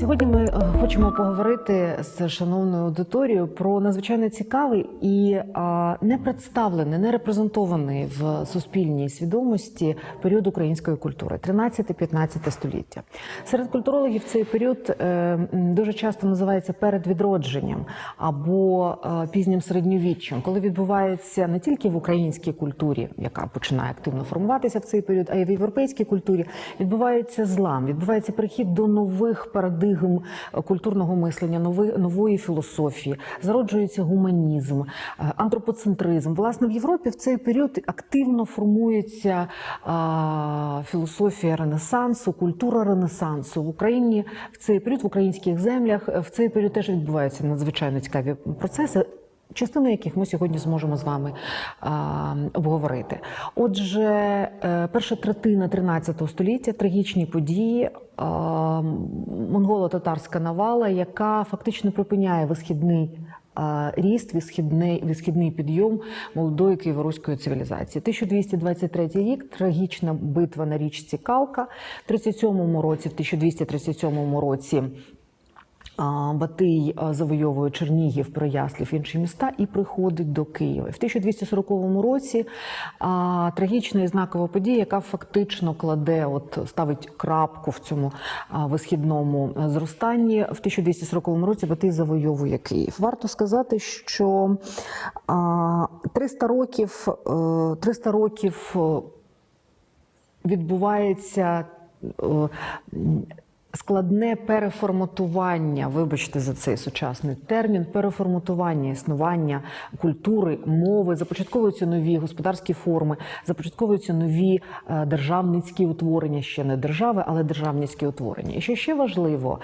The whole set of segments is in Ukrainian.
Сьогодні ми е, хочемо поговорити з шановною аудиторією про надзвичайно цікавий і не представлений, не репрезентований в суспільній свідомості період української культури 13-15 століття. Серед культурологів цей період е, дуже часто називається передвідродженням або е, пізнім середньовіччям, коли відбувається не тільки в українській культурі, яка починає активно формуватися в цей період, а й в європейській культурі відбувається злам, відбувається перехід до нових парадигм е, культурного мислення, нови- нової філософії, зароджується гуманізм, е, антропоцентризм. Власне, в Європі в цей період активно формується філософія Ренесансу, культура Ренесансу в Україні в цей період, в українських землях е, в цей період теж відбуваються надзвичайно цікаві процеси. Частину яких ми сьогодні зможемо з вами а, обговорити. Отже, е, перша третина 13 століття трагічні події, монголо-татарська навала, яка фактично припиняє висхідний ріст, висхідний, висхідний підйом молодої києво-руської цивілізації. 1223 рік трагічна битва на річці Калка. В 37 році, в 1237 році. Батий завойовує Чернігів, Переяслів, інші міста і приходить до Києва. В 1240 році трагічна і знакова подія, яка фактично кладе, от ставить крапку в цьому висхідному зростанні. В 1240 році Батий завойовує Київ. Варто сказати, що а, 300 років, е, 300 років е, відбувається. Складне переформатування, вибачте за цей сучасний термін, переформатування існування культури, мови, започатковуються нові господарські форми, започатковуються нові е, державницькі утворення, ще не держави, але державницькі утворення. І що ще важливо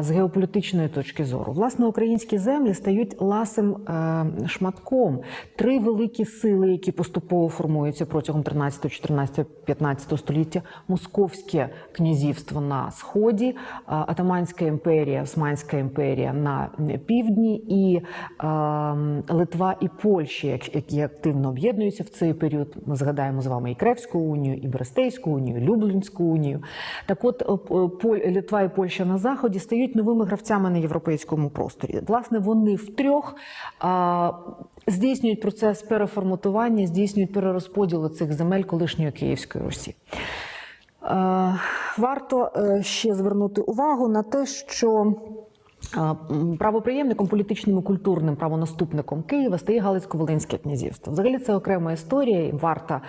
з геополітичної точки зору, власне, українські землі стають ласим е, шматком. Три великі сили, які поступово формуються протягом 13, 14, 15 століття: Московське князівство на сході, а, Атаманська імперія, Османська імперія на півдні, і е, Литва і Польща, які активно об'єднуються в цей період. Ми згадаємо з вами і Кревську унію, і Берестейську унію, і Люблінську унію. Так, от е, Литва і Польща на заході стають новими гравцями на європейському просторі. Власне, вони втрьох здійснюють процес переформатування, здійснюють перерозподілу цих земель колишньої Київської Русі. Е, Варто е, ще звернути увагу на те, що правоприємником, політичним і культурним правонаступником Києва стає Галицько-Волинське князівство. Взагалі це окрема історія, і варта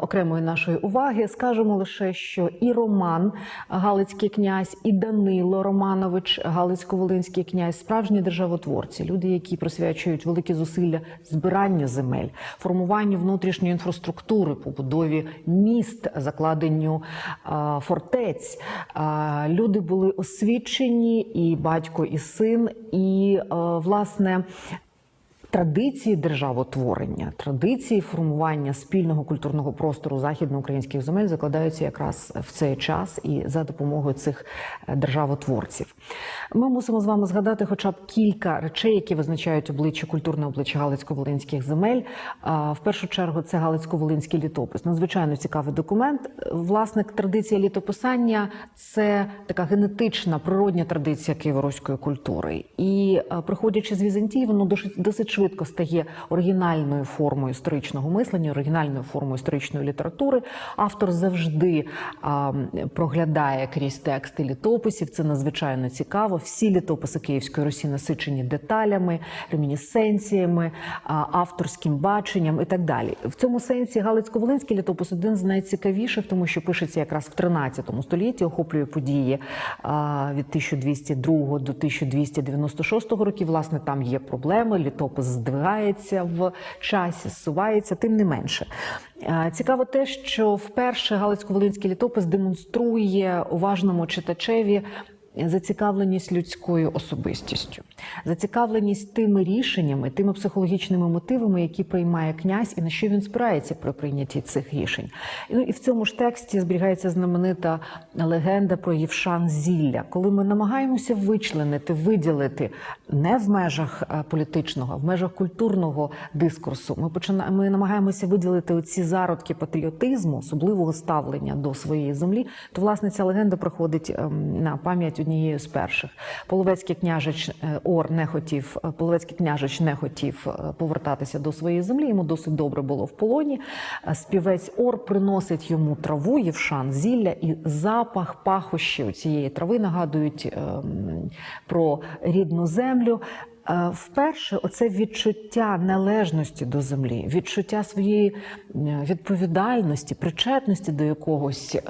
окремої нашої уваги. Скажемо лише, що і Роман Галицький князь, і Данило Романович Галицько-Волинський князь справжні державотворці, люди, які присвячують великі зусилля збиранню земель, формуванню внутрішньої інфраструктури, побудові міст, закладенню фортець. Люди були освічені, і батько, і син, і власне. Традиції державотворення, традиції формування спільного культурного простору західноукраїнських земель закладаються якраз в цей час і за допомогою цих е, державотворців. Ми мусимо з вами згадати хоча б кілька речей, які визначають обличчя культурне обличчя Галицько-Волинських земель. В першу чергу це Галицько-Волинський літопис. Надзвичайно цікавий документ. Власне, традиція літописання це така генетична природня традиція києво-руської культури. І е, приходячи з Візантії, воно досить, досить швидко стає оригінальною формою історичного мислення, оригінальною формою історичної літератури. Автор завжди а, проглядає крізь тексти літописів. Це надзвичайно цікаво. Всі літописи Київської Русі насичені деталями, ремінісценціями, а, авторським баченням і так далі. В цьому сенсі Галицько-Волинський літопис один з найцікавіших, тому що пишеться якраз в 13 столітті, охоплює події а, від 1202 до 1296 років. Власне, там є проблеми. Літопис здвигається в часі, зсувається, тим не менше. Е, Цікаво те, що вперше Галицько-Волинський літопис демонструє уважному читачеві зацікавленість людською особистістю, зацікавленість тими рішеннями, тими психологічними мотивами, які приймає князь, і на що він спирається при прийнятті цих рішень. Ну і в цьому ж тексті зберігається знаменита легенда про Євшан Зілля, коли ми намагаємося вичленити, виділити не в межах е, політичного, а в межах культурного дискурсу. Ми починаємо ми намагаємося виділити оці зародки патріотизму, особливого ставлення до своєї землі. То власне ця легенда приходить ем, на пам'ять однією з перших. Половецький княжич е, Ор не хотів, е, Половецький княжич не хотів е, повертатися до своєї землі. Йому досить добре було в полоні. Співець Ор приносить йому траву, євшан, зілля, і запах пахощів цієї трави нагадують ем, про рідну землю. Е, Вперше оце відчуття належності до землі, відчуття своєї відповідальності, причетності до якогось е,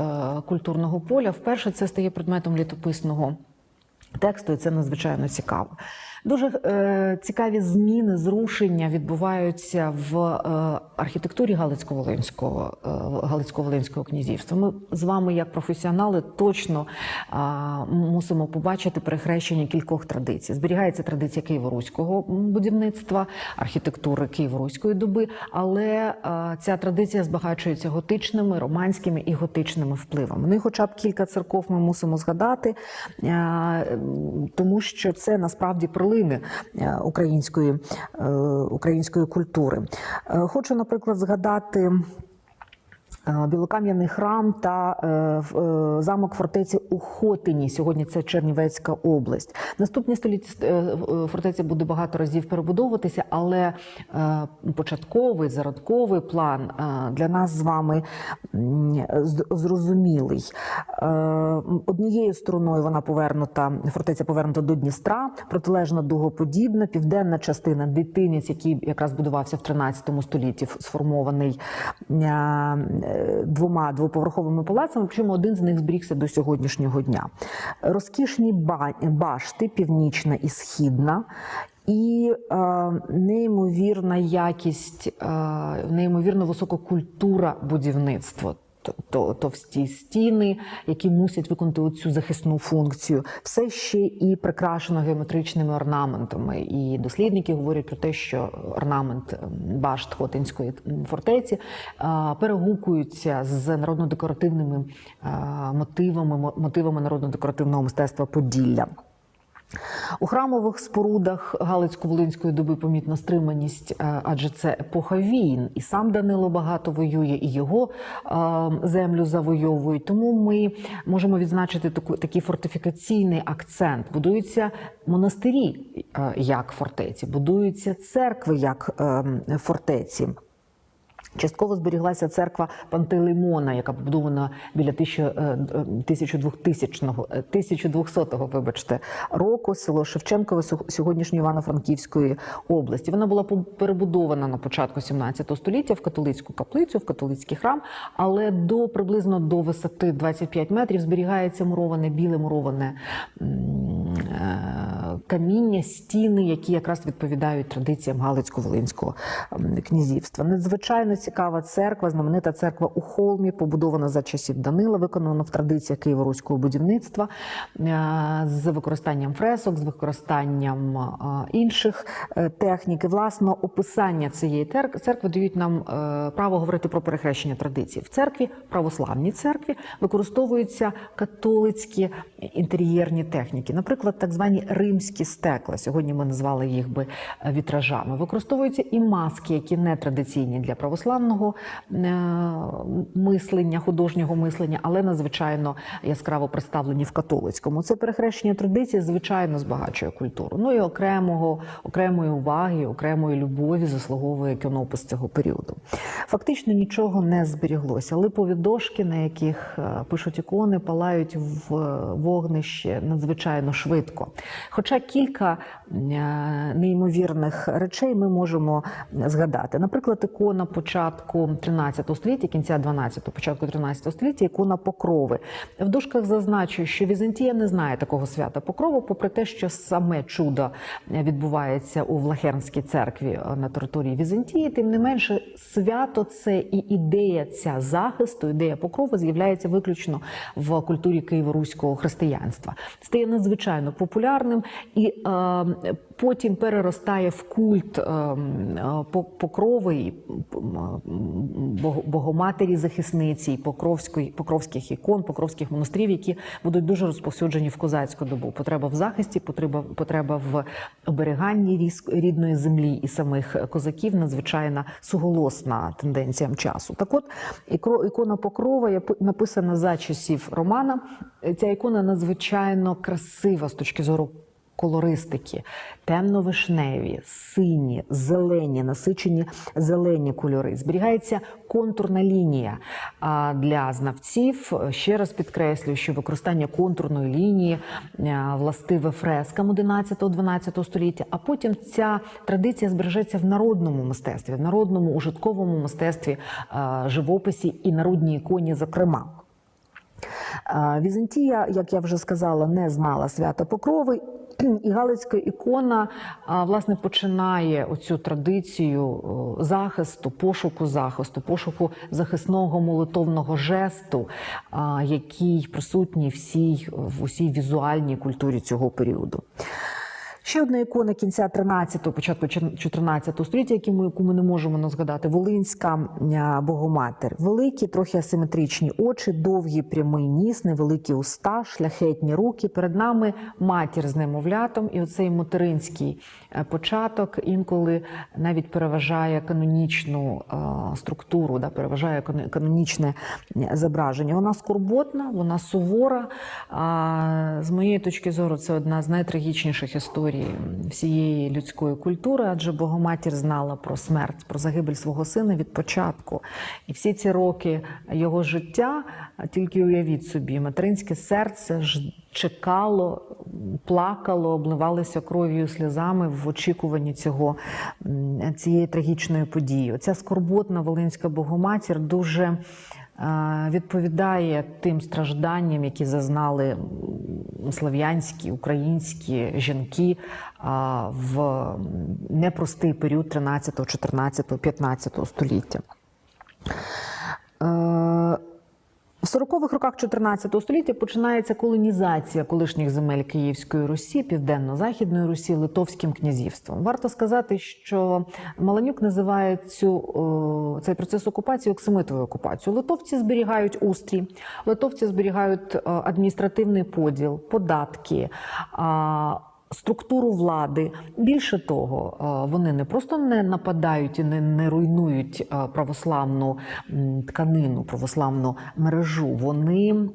культурного поля, вперше це стає предметом літописного тексту, і це надзвичайно цікаво. Дуже е, цікаві зміни, зрушення відбуваються в е, архітектурі Галицько-Волинського е, Галицько-Волинського князівства. Ми з вами, як професіонали, точно е, мусимо побачити перехрещення кількох традицій. Зберігається традиція києво-руського будівництва, архітектури києво-руської доби, але е, ця традиція збагачується готичними, романськими і готичними впливами. Ну і хоча б кілька церков ми мусимо згадати, е, тому що це насправді прилини е, української, е, української культури. Е, Хочу, наприклад, згадати. Е, Білокам'яний храм та е, е, замок фортеці у Хотині. Сьогодні це Чернівецька область. Наступні століття фортеця буде багато разів перебудовуватися, але початковий зародковий план для нас з вами зрозумілий. Однією стороною вона повернута, фортеця повернута до Дністра, протилежна дугоподібна, південна частина дитинець, який якраз будувався в 13 столітті, сформований двома двоповерховими палацами, причому один з них зберігся до сьогоднішнього дня. Розкішні башти, північна і східна. І е, неймовірна якість, е, неймовірно висока культура будівництва. Товсті стіни, які мусять виконати оцю захисну функцію, все ще і прикрашено геометричними орнаментами. І дослідники говорять про те, що орнамент башт Хотинської фортеці е, перегукуються з народно-декоративними е, мотивами, мотивами народно-декоративного мистецтва Поділля. У храмових спорудах Галицько-Волинської доби помітна стриманість, е, адже це епоха війн, і сам Данило багато воює, і його е, землю завойовують. Тому ми можемо відзначити такий фортифікаційний акцент. Будуються монастирі е, як фортеці, будуються церкви як е, фортеці. Частково зберіглася церква Пантелеймона, яка побудована біля 1000, е, е, 1200-го, е, 1200-го, вибачте, року, село Шевченкове сьог- сьогоднішньої Івано-Франківської області. Вона була перебудована на початку 17 століття в католицьку каплицю, в католицький храм, але до приблизно до висоти 25 метрів зберігається муроване, біле муроване каміння, стіни, які якраз відповідають традиціям Галицько-Волинського князівства. Надзвичайно цікава церква, знаменита церква у холмі, побудована за часів Данила, виконана в традиціях києво-руського будівництва е, з використанням фресок, з використанням е, інших е, технік. І, власно, описання цієї церкви дають нам право говорити про перехрещення традицій. В церкві, православній церкві, використовуються католицькі інтер'єрні техніки, наприклад, так звані римські стекла. Сьогодні ми назвали їх би вітражами. Використовуються і маски, які не традиційні для православного е, мислення, художнього мислення, але надзвичайно яскраво представлені в католицькому. Це перехрещення традицій, звичайно, збагачує культуру. Ну і окремого, окремої уваги, окремої любові заслуговує іконопис цього періоду. Фактично нічого не зберіглося. Липові дошки, на яких е, пишуть ікони, палають в е, вогнище надзвичайно швидко. Хоча кілька неймовірних речей ми можемо згадати. Наприклад, ікона початку 13 століття, кінця 12, початку 13 століття, ікона Покрови. В дошках зазначу, що Візантія не знає такого свята Покрову, попри те, що саме чудо відбувається у Влахернській церкві на території Візантії. Тим не менше, свято це і ідея ця захисту, ідея покрови з'являється виключно в культурі києво-руського християнства. Стає надзвичайно популярним і е, потім переростає в культ е, е, по- покрови і Богоматері захисниці, і покровських ікон, покровських монастирів, які будуть дуже розповсюджені в козацьку добу. Потреба в захисті, потреба, потреба в оберіганні різ- рідної землі і самих козаків надзвичайно суголосна тенденціям часу. Так от ікона Покрова написана за часів Романа. Ця ікона надзвичайно красива з точки зору колористики, темно-вишневі, сині, зелені, насичені зелені кольори. Зберігається контурна лінія. А для знавців ще раз підкреслюю, що використання контурної лінії е, властиве фрескам 11-12 століття, а потім ця традиція збережеться в народному мистецтві, в народному ужитковому мистецтві, е, живописі і народній іконі, зокрема. Е, Візантія, як я вже сказала, не знала свята Покрови. І Галицька ікона власне починає оцю традицію захисту, пошуку захисту, пошуку захисного молитовного жесту, який присутній всій в усій візуальній культурі цього періоду. Ще одна ікона кінця 13-го, початку 14-го століття, яку ми, яку ми не можемо не згадати, Волинська Богоматер. Великі, трохи асиметричні очі, довгі прямий ніс, невеликі уста, шляхетні руки. Перед нами матір з немовлятом, і оцей материнський е, початок інколи навіть переважає канонічну структуру, да, переважає канонічне зображення. Вона скорботна, вона сувора. З моєї точки зору, це одна з найтрагічніших історій всієї людської культури, адже Богоматір знала про смерть, про загибель свого сина від початку. І всі ці роки його життя, тільки уявіть собі, материнське серце ж чекало, плакало, обливалося кров'ю сльозами в очікуванні цього цієї трагічної події. Оця скорботна Волинська Богоматір дуже відповідає тим стражданням, які зазнали слов'янські, українські жінки в непростий період 13, 14, 15 століття. Е, в 40-х роках 14 століття починається колонізація колишніх земель Київської Русі, Південно-Західної Русі, Литовським князівством. Варто сказати, що Маланюк називає цю, цей процес окупації оксамитовою окупацією. Литовці зберігають устрій, литовці зберігають е, адміністративний поділ, податки. Структуру влади більше того, е, вони не просто не нападають і не, не руйнують е, православну тканину, православну мережу. Вони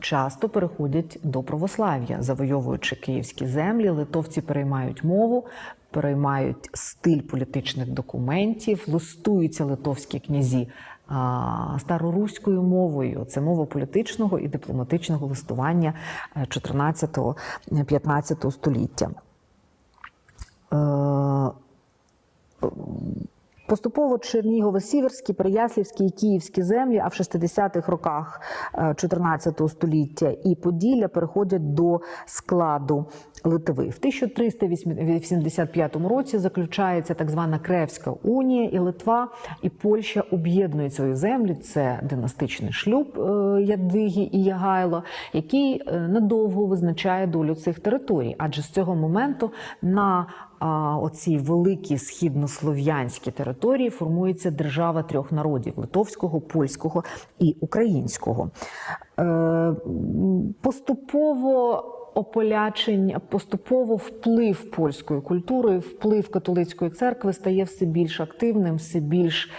часто переходять до православ'я, завойовуючи київські землі. Литовці переймають мову, переймають стиль політичних документів, листуються литовські князі староруською мовою. Це мова політичного і дипломатичного листування 14-15 століття. Е, Поступово Чернігово-Сіверські, Переяслівські і Київські землі, а в 60-х роках е, 14 століття і Поділля переходять до складу Литви. В 1385 році заключається так звана Кревська унія, і Литва і Польща об'єднують свої землі. Це династичний шлюб е, Ядвиги і Ягайло, який е, надовго визначає долю цих територій. Адже з цього моменту на а, великі східнослов'янські території формується держава трьох народів: литовського, польського і українського. Е, поступово ополячень, поступово вплив польської культури, вплив католицької церкви стає все більш активним, все більш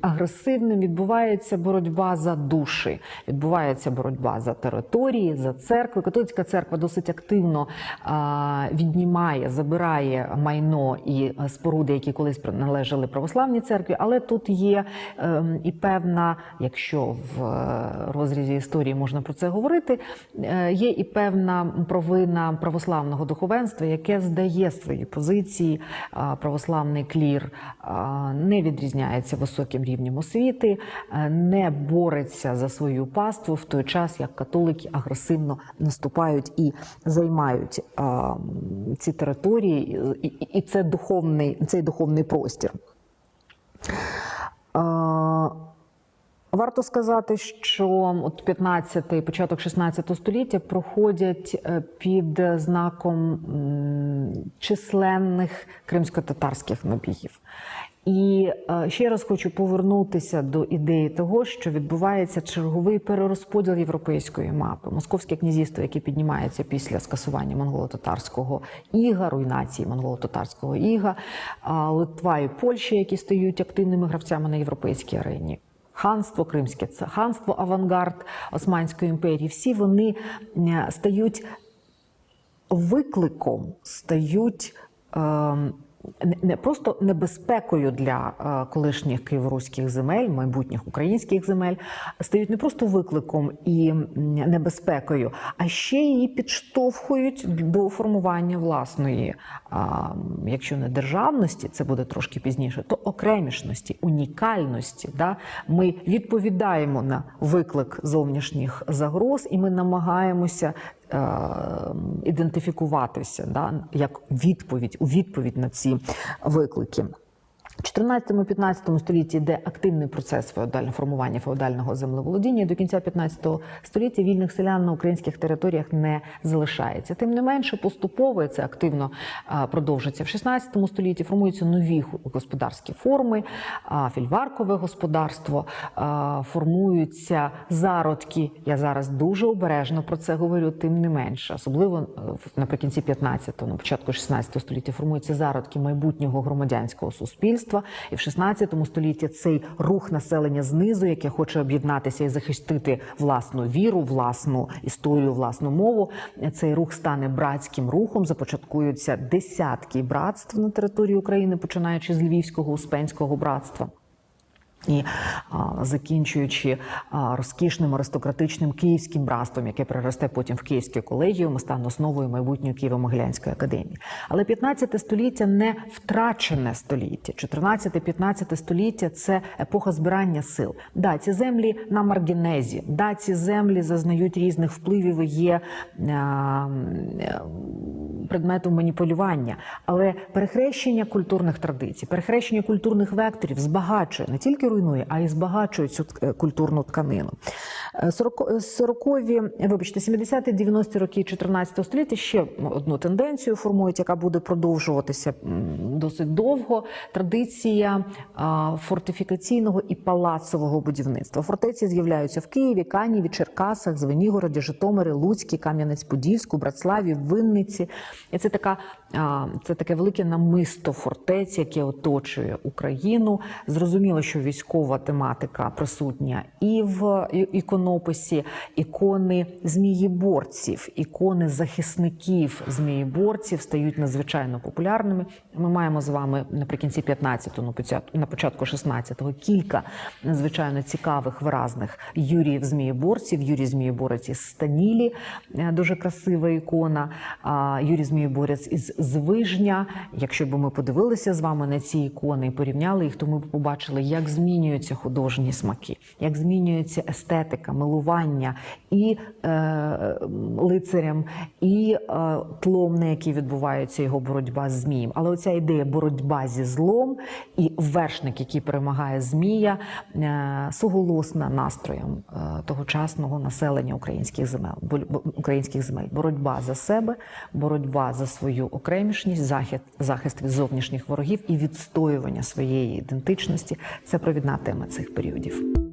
агресивним. Відбувається боротьба за душі, відбувається боротьба за території, за церкви. Католицька церква досить активно віднімає, забирає майно і е, споруди, які колись належали православній церкві. Але тут є ем, і певна, якщо в е, розрізі історії можна про це говорити, е, є і певна провина православного духовенства, яке здає свої позиції. Православний клір не відрізняється високим рівнем освіти, е, не бореться за свою паству в той час, як католики агресивно наступають і займають ці території, і, це духовний, цей духовний простір. Варто сказати, що от 15 початок 16 століття проходять е, під знаком численних кримсько-татарських набігів. І е, ще раз хочу повернутися до ідеї того, що відбувається черговий перерозподіл європейської мапи. Московське князівство, яке піднімається після скасування монголо-татарського іга, руйнації монголо-татарського іга, Литва і Польща, які стають активними гравцями на європейській арені. Ханство Кримське, це ханство Авангард Османської імперії. Всі вони е, стають викликом, стають ем, не- просто небезпекою для е, колишніх києворуських земель, майбутніх українських земель, стають не просто викликом і небезпекою, а ще її підштовхують до формування власної, якщо не державності, це буде трошки пізніше, то окремішності, унікальності. Да? Ми відповідаємо на виклик зовнішніх загроз, і ми намагаємося е, ідентифікуватися да, як відповідь у відповідь на ці виклики. В 14-15 столітті йде активний процес феодального формування феодального землеволодіння. і До кінця 15 століття вільних селян на українських територіях не залишається. Тим не менше, поступово це активно продовжується в 16 столітті. Формуються нові господарські форми, фільваркове господарство, формуються зародки. Я зараз дуже обережно про це говорю. Тим не менше, особливо е, наприкінці 15-го, на початку 16 століття формуються зародки майбутнього громадянського суспільства. І в 16 столітті цей рух населення знизу, яке хоче об'єднатися і захистити власну віру, власну історію, власну мову. Цей рух стане братським рухом. Започаткуються десятки братств на території України, починаючи з Львівського Успенського братства. І закінчуючи розкішним аристократичним київським братством, яке переросте потім в Київське колегіум, і стане основою майбутньої Києво-Могилянської академії. Але 15 століття не втрачене століття. 14-15 століття це епоха збирання сил. Да, ці землі на маргінезі, да, ці землі зазнають різних впливів і є предметом маніпулювання, але перехрещення культурних традицій, перехрещення культурних векторів збагачує не тільки руйнує, а й збагачує цю е, культурну тканину. Е, 40 40-ві, вибачте, 70-ті, 90-ті роки 14 століття ще одну тенденцію формують, яка буде продовжуватися досить довго. Традиція фортифікаційного і палацового будівництва. Фортеці з'являються в Києві, Каніві, Черкасах, Звенігороді, Житомирі, Луцькі, Кам'янець-Подільську, Братславі, Винниці. І це така це таке велике намисто фортець, яке оточує Україну. Зрозуміло, що військова тематика присутня і в іконописі, ікони змієборців, ікони захисників змієборців стають надзвичайно популярними. Ми маємо з вами наприкінці 15-го, на початку- на 16-го кілька надзвичайно цікавих виразних Юріїв змієборців. Юрій Змієборець із Станілі, е, дуже красива ікона. Юрій Змієборець із Звижня. Якщо б ми подивилися з вами на ці ікони і порівняли їх, то ми б побачили, як змінюються художні смаки, як змінюється естетика, милування і е, лицарям, і е, тлом, на який відбувається його боротьба з змієм. Але оця ідея боротьба зі злом і вершник, який перемагає змія, е, суголосна настроєм е, тогочасного населення українських земель. Українських земель. Боротьба за себе, боротьба за свою окремішність, захист, захист від зовнішніх ворогів і відстоювання своєї ідентичності це провідна тема цих періодів.